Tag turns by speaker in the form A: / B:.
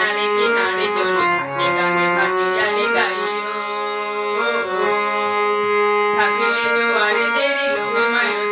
A: কিনারে কিনারে জলে থাকে গানে ভাটি জালে গাইও থাকলে দুয়ারে দেরি লোকে মায়ের